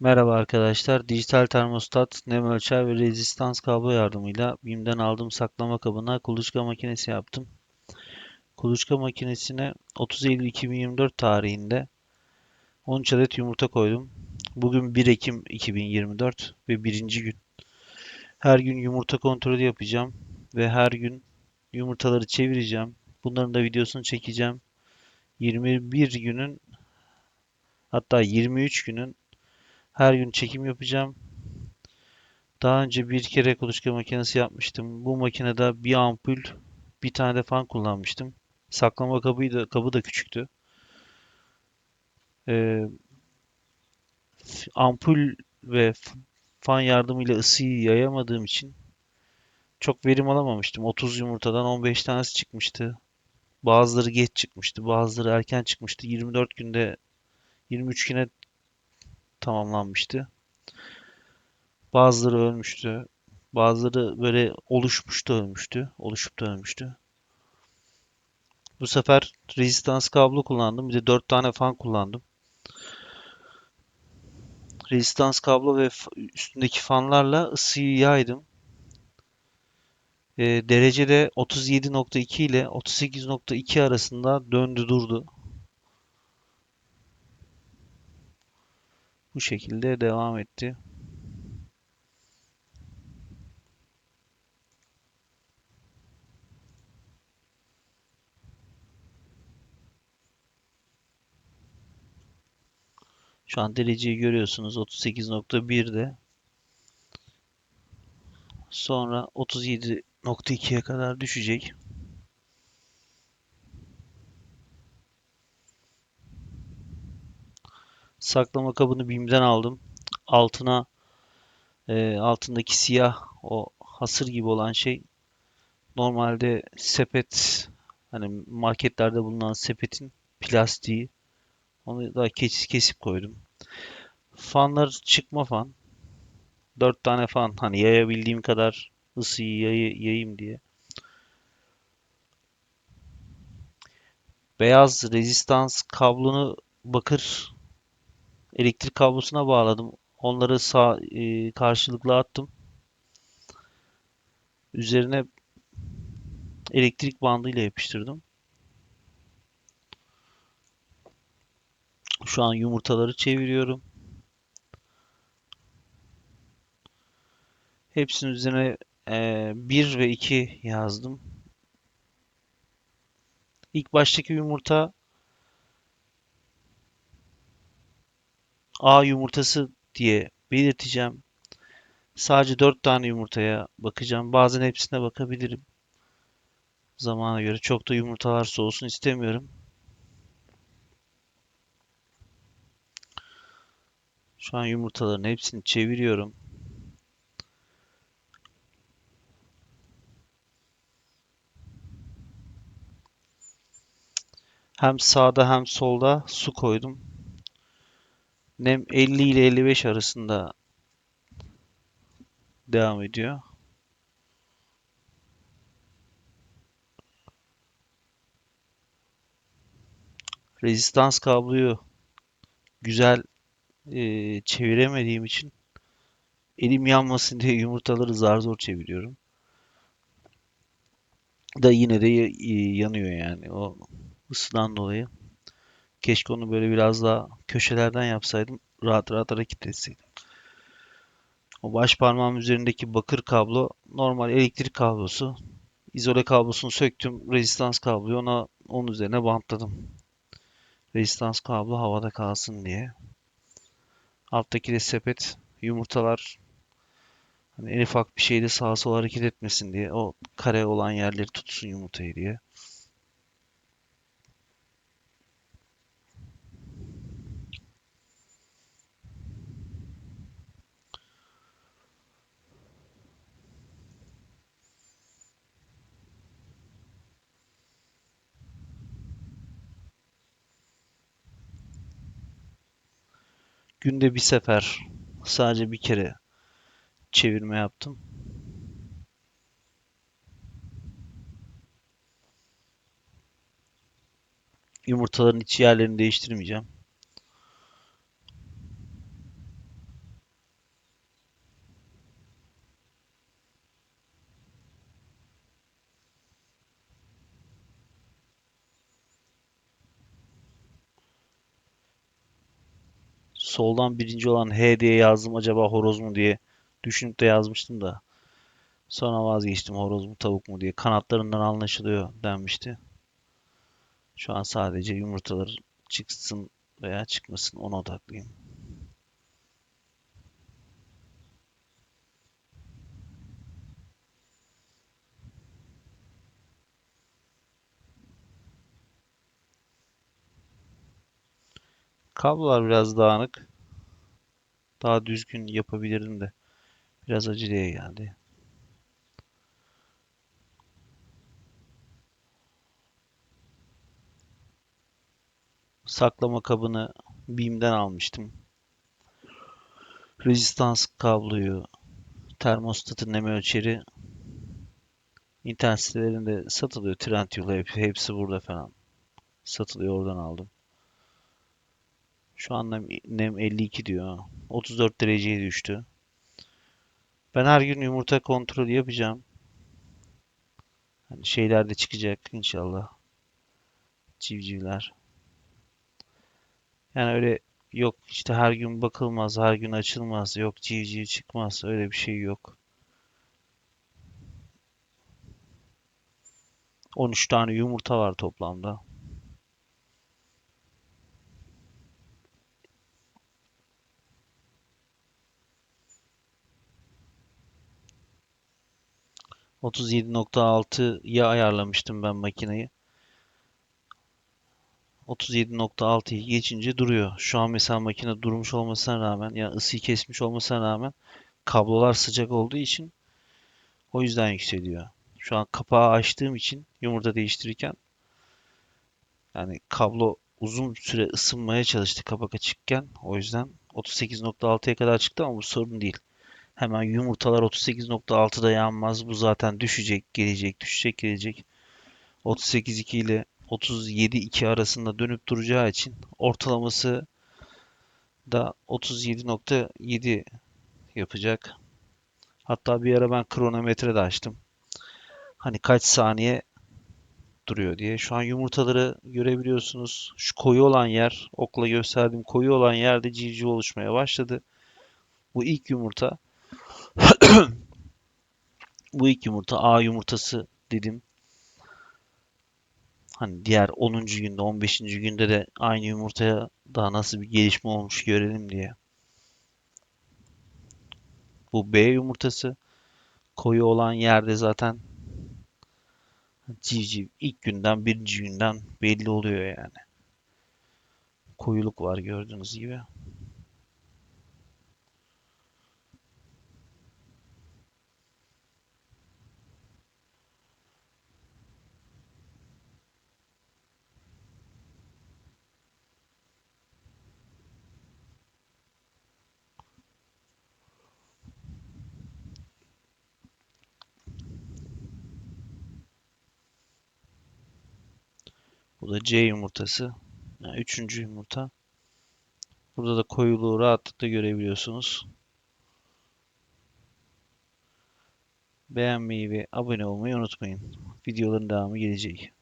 Merhaba arkadaşlar. Dijital termostat, nem ölçer ve rezistans kablo yardımıyla BİM'den aldığım saklama kabına kuluçka makinesi yaptım. Kuluçka makinesine 30 Eylül 2024 tarihinde 13 adet yumurta koydum. Bugün 1 Ekim 2024 ve birinci gün. Her gün yumurta kontrolü yapacağım ve her gün yumurtaları çevireceğim. Bunların da videosunu çekeceğim. 21 günün hatta 23 günün her gün çekim yapacağım. Daha önce bir kere kuluçka makinesi yapmıştım. Bu makinede bir ampul, bir tane de fan kullanmıştım. Saklama kabı da, kabı da küçüktü. Ee, ampul ve fan yardımıyla ısıyı yayamadığım için çok verim alamamıştım. 30 yumurtadan 15 tanesi çıkmıştı. Bazıları geç çıkmıştı, bazıları erken çıkmıştı. 24 günde 23 güne tamamlanmıştı. Bazıları ölmüştü. Bazıları böyle oluşmuş da ölmüştü. Oluşup da ölmüştü. Bu sefer rezistans kablo kullandım. Bir de 4 tane fan kullandım. Rezistans kablo ve üstündeki fanlarla ısıyı yaydım. E, derecede 37.2 ile 38.2 arasında döndü durdu. Bu şekilde devam etti. Şu an dereceyi görüyorsunuz 38.1'de. Sonra 37.2'ye kadar düşecek. Saklama kabını BİM'den aldım. Altına e, altındaki siyah o hasır gibi olan şey normalde sepet hani marketlerde bulunan sepetin plastiği onu da kesip, kesip koydum. Fanlar çıkma fan. 4 tane fan hani yayabildiğim kadar ısıyı yay, yayayım diye. Beyaz rezistans kablonu bakır elektrik kablosuna bağladım. Onları sağ e, karşılıklı attım. Üzerine elektrik bandıyla yapıştırdım. Şu an yumurtaları çeviriyorum. Hepsinin üzerine e, 1 ve 2 yazdım. İlk baştaki yumurta A yumurtası diye belirteceğim. Sadece 4 tane yumurtaya bakacağım. Bazen hepsine bakabilirim. Zamana göre çok da yumurtalar soğusun istemiyorum. Şu an yumurtaların hepsini çeviriyorum. Hem sağda hem solda su koydum. Nem 50 ile 55 arasında devam ediyor. Rezistans kabloyu güzel e, çeviremediğim için elim yanmasın diye yumurtaları zar zor çeviriyorum. Da yine de yanıyor yani o ısıdan dolayı. Keşke onu böyle biraz daha köşelerden yapsaydım. Rahat rahat hareket etseydim. O baş parmağım üzerindeki bakır kablo normal elektrik kablosu. İzole kablosunu söktüm. Rezistans kabloyu ona onun üzerine bantladım. Rezistans kablo havada kalsın diye. Alttaki de sepet yumurtalar hani en ufak bir şeyde sağa sola hareket etmesin diye o kare olan yerleri tutsun yumurtayı diye. Günde bir sefer sadece bir kere çevirme yaptım. Yumurtaların iç yerlerini değiştirmeyeceğim. Soldan birinci olan H diye yazdım acaba horoz mu diye düşünüp de yazmıştım da. Sonra vazgeçtim horoz mu tavuk mu diye. Kanatlarından anlaşılıyor denmişti. Şu an sadece yumurtalar çıksın veya çıkmasın ona odaklıyım. Kablolar biraz dağınık. Daha düzgün yapabilirdim de. Biraz aceleye geldi. Saklama kabını BİM'den almıştım. Rezistans kabloyu, termostatın nem ölçeri internet sitelerinde satılıyor. Trendyol hep, hepsi burada falan. Satılıyor oradan aldım. Şu an nem, nem 52 diyor. 34 dereceye düştü. Ben her gün yumurta kontrolü yapacağım. Hani şeyler de çıkacak inşallah. Civcivler. Yani öyle yok işte her gün bakılmaz, her gün açılmaz, yok civciv çıkmaz. Öyle bir şey yok. 13 tane yumurta var toplamda. ...37.6'ya ayarlamıştım ben makineyi. 37.6'yı geçince duruyor. Şu an mesela makine durmuş olmasına rağmen yani ısıyı kesmiş olmasına rağmen kablolar sıcak olduğu için o yüzden yükseliyor. Şu an kapağı açtığım için yumurta değiştirirken yani kablo uzun süre ısınmaya çalıştı kapak açıkken. O yüzden 38.6'ya kadar çıktı ama bu sorun değil. Hemen yumurtalar 38.6'da yanmaz. Bu zaten düşecek, gelecek, düşecek, gelecek. 38.2 ile 37.2 arasında dönüp duracağı için ortalaması da 37.7 yapacak. Hatta bir ara ben kronometre de açtım. Hani kaç saniye duruyor diye. Şu an yumurtaları görebiliyorsunuz. Şu koyu olan yer, okla gösterdiğim koyu olan yerde civciv oluşmaya başladı. Bu ilk yumurta. Bu ilk yumurta A yumurtası dedim. Hani diğer 10. günde, 15. günde de aynı yumurtaya daha nasıl bir gelişme olmuş görelim diye. Bu B yumurtası. Koyu olan yerde zaten civciv ilk günden, birinci günden belli oluyor yani. Koyuluk var gördüğünüz gibi. Bu da C yumurtası. Yani üçüncü yumurta. Burada da koyuluğu rahatlıkla görebiliyorsunuz. Beğenmeyi ve abone olmayı unutmayın. Videoların devamı gelecek.